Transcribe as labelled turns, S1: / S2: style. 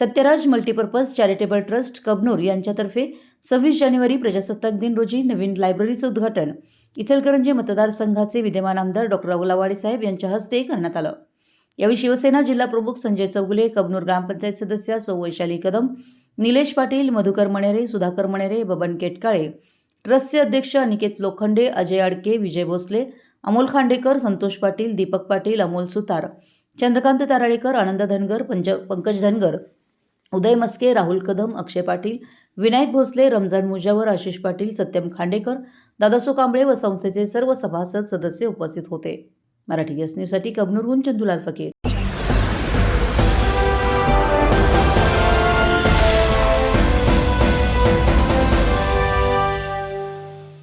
S1: Satyaraj multipurpose charitable trust Kabnur यांच्यातर्फे सव्वीस जानेवारी प्रजासत्ताक दिन रोजी नवीन लायब्ररीचं उद्घाटन. इचलकरंजी मतदारसंघाचे विद्यमान आमदार डॉक्टर अवलावाडे साहेब यांच्या हस्ते करण्यात आलं. यावेळी शिवसेना जिल्हा प्रमुख संजय चौगुले कबनूर ग्रामपंचायत सदस्या सौ वैशाली कदम निलेश पाटील मधुकर मणेरे सुधाकर मणेरे बबन केटकाळे ट्रस्टचे अध्यक्ष अनिकेत लोखंडे अजय आडके विजय भोसले अमोल खांडेकर संतोष पाटील दीपक पाटील अमोल सुतार चंद्रकांत ताराळेकर आनंद धनगर पंज पंकज धनगर उदय मस्के राहुल कदम अक्षय पाटील विनायक भोसले रमजान मुजावर आशिष पाटील सत्यम खांडेकर दादासो कांबळे व संस्थेचे सर्व सभासद सदस्य उपस्थित होते. मराठी एस न्यूजसाठी कबनूरहून चंदुलाल फकीर.